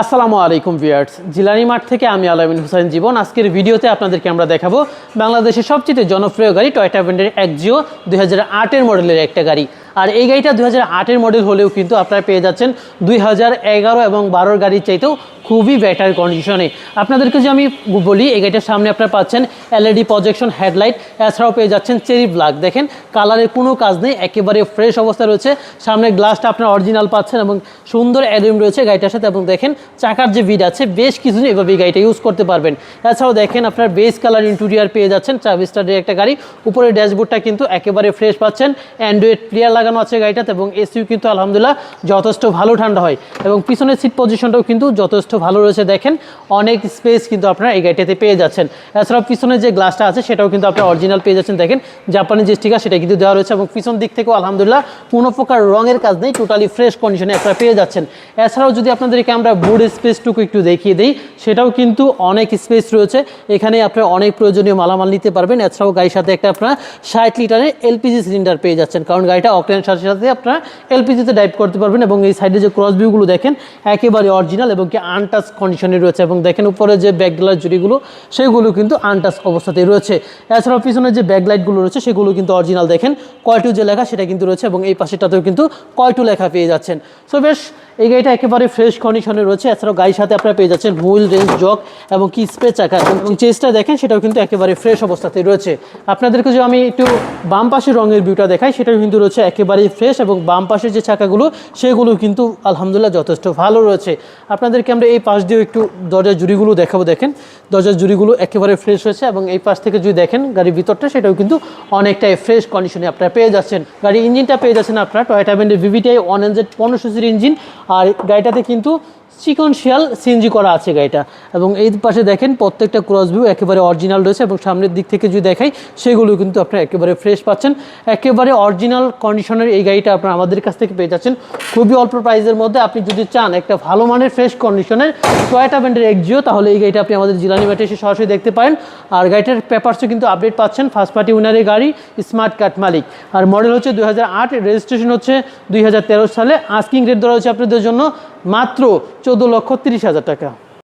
আসসালামু আলাইকুম ভিয়ার্স জিলানি মাঠ থেকে আমি আলামিন হুসাইন জীবন। আজকের ভিডিওতে আপনাদেরকে আমরা দেখাবো বাংলাদেশের সবচেয়ে জনপ্রিয় গাড়ি টয়টা ব্র্যান্ডের একজিও দুই হাজার মডেলের একটা গাড়ি। আর এই গাড়িটা দুই হাজার মডেল হলেও কিন্তু আপনারা পেয়ে যাচ্ছেন দুই হাজার এগারো এবং বারোর গাড়ির চাইতেও খুবই বেটার কন্ডিশনে আপনাদেরকে যে আমি বলি, এই গাড়িটার সামনে আপনারা পাচ্ছেন এলইডি প্রজেকশন হেডলাইট এছাড়াও পেয়ে যাচ্ছেন চেরি ব্ল্যাক দেখেন কালারের কোনো কাজ নেই, একেবারে ফ্রেশ অবস্থা রয়েছে। সামনে গ্লাসটা আপনার অরিজিনাল পাচ্ছেন এবং সুন্দর অ্যালুম রয়েছে গাড়িটার সাথে এবং দেখেন, চাকার যে ভিড আছে, বেশ কিছুদিন এভাবে গাড়িটা ইউজ করতে পারবেন। এছাড়াও দেখেন, আপনার বেস কালার ইন্টেরিয়ার পেয়ে যাচ্ছেন চাবিস্টারের একটা গাড়ি। উপরে ড্যাশবোর্ডটা কিন্তু একেবারে ফ্রেশ পাচ্ছেন। অ্যান্ড্রয়েড প্লেয়ার লাগানো আছে গাড়িটাতে এবং এসিও কিন্তু আলহামদুলিল্লাহ যথেষ্ট ভালো ঠান্ডা হয়। এবং পিছনের সিট পজিশনটাও কিন্তু যথেষ্ট ভালো রয়েছে, দেখেন অনেক স্পেস কিন্তু আপনারা এই গাড়িটাতে পেয়ে যাচ্ছেন। এছাড়াও পিছনে যে গ্লাসটা আছে, সেটাও কিন্তু আপনার অরিজিনাল পেয়ে যাচ্ছেন। দেখেন জাপানি যে স্টিকার সেটা কিন্তু দেওয়া রয়েছে এবং পিছন দিক থেকেও আলহামদুলিল্লাহ কোনো প্রকার রঙের কাজ নেই টোটালি ফ্রেশ কন্ডিশনে আপনারা পেয়ে যাচ্ছেন। এছাড়াও যদি আপনাদেরকে আমরা বোর্ড স্পেসটুকু একটু দেখিয়ে দিই, সেটাও কিন্তু অনেক স্পেস রয়েছে। এখানে আপনার অনেক প্রয়োজনীয় মালামাল নিতে পারবেন। এছাড়াও গাড়ির সাথে একটা আপনার ষাট লিটারের এলপিজি সিলিন্ডার পেয়ে যাচ্ছেন। কারণ গাড়িটা অকটেনের সাথে সাথে আপনারা এলপিজিতে ড্রাইভ করতে পারবেন এবং এই সাইডে যে ক্রস ভিউগুলো দেখেন, একেবারে অরিজিনাল এবং কি আনটাচ কন্ডিশনে রয়েছে এবং দেখেন উপরে যে ব্যাকগ্লাস জুড়িগুলো, সেগুলো কিন্তু আনটাচ অবস্থাতেই রয়েছে। এছাড়াও পিছনে যে ব্যাকলাইটগুলো রয়েছে, সেগুলো কিন্তু অরিজিনাল দেখেন কয়টু যে লেখা সেটা কিন্তু রয়েছে এবং এই পাশেটাতেও কিন্তু কয়টু লেখা পেয়ে যাচ্ছেন। সো বেশ, এই গাড়িটা একেবারে ফ্রেশ কন্ডিশনে রয়েছে। এছাড়াও গাড়ির সাথে আপনারা পেয়ে যাচ্ছেন হুইল রেঞ্জ জক এবং কি স্প্রে চাকা এবং চেসটা দেখেন, সেটাও কিন্তু একেবারে ফ্রেশ অবস্থাতেই রয়েছে। আপনাদেরকে যে আমি একটু বাম পাশের রঙের ভিউটা দেখাই, সেটাও কিন্তু রয়েছে একেবারেই ফ্রেশ এবং বাম পাশের যে চাকাগুলো সেগুলো কিন্তু আলহামদুলিল্লাহ যথেষ্ট ভালো রয়েছে। আপনাদেরকে আমরা এই পাশ দিয়েও একটু দরজার জুড়িগুলো দেখাবো, দেখেন। দরজার জুড়িগুলো একেবারে ফ্রেশ হয়েছে এবং এই পাশ থেকে যদি দেখেন গাড়ির ভিতরটা, সেটাও কিন্তু অনেকটাই ফ্রেশ কন্ডিশনে আপনারা পেয়ে যাচ্ছেন। গাড়ির ইঞ্জিনটা পেয়ে যাচ্ছেন আপনারা টয়টা ব্যান্ডের ভিভিটাই ওয়ান হান্ড্রেড পনেরো সিসির ইঞ্জিন। আর গাড়িটাতে কিন্তু সিকনশিয়াল সিএনজি করা আছে গাড়িটা। এবং এই পাশে দেখেন প্রত্যেকটা ক্রস ভিউ একেবারে অরিজিনাল রয়েছে এবং সামনের দিক থেকে যদি দেখাই, সেগুলো কিন্তু আপনারা একেবারে ফ্রেশ পাচ্ছেন। একেবারে অরিজিনাল কন্ডিশনের এই গাড়িটা আপনারা আমাদের কাছ থেকে পেয়ে যাচ্ছেন। খুবই অল্প প্রাইসের মধ্যে আপনি যদি চান একটা ভালো মানের ফ্রেশ কন্ডিশনের টয়টা ব্যান্ডের এক্সিও তাহলে এই গাড়িটা আপনি আমাদের জিলানি মাঠে এসে সরাসরি দেখতে পারেন। আর গাড়িটার পেপারসও কিন্তু আপডেট পাচ্ছেন ফার্স্ট পার্টি উনারের গাড়ি স্মার্ট কার্ড মালিক। আর মডেল হচ্ছে দুই হাজার আট রেজিস্ট্রেশন হচ্ছে দুই হাজার তেরো সালে। আস্কিং রেট ধরা হচ্ছে আপনাদের জন্য মাত্র চোদ্দ লক্ষ তিরিশ হাজার টাকা।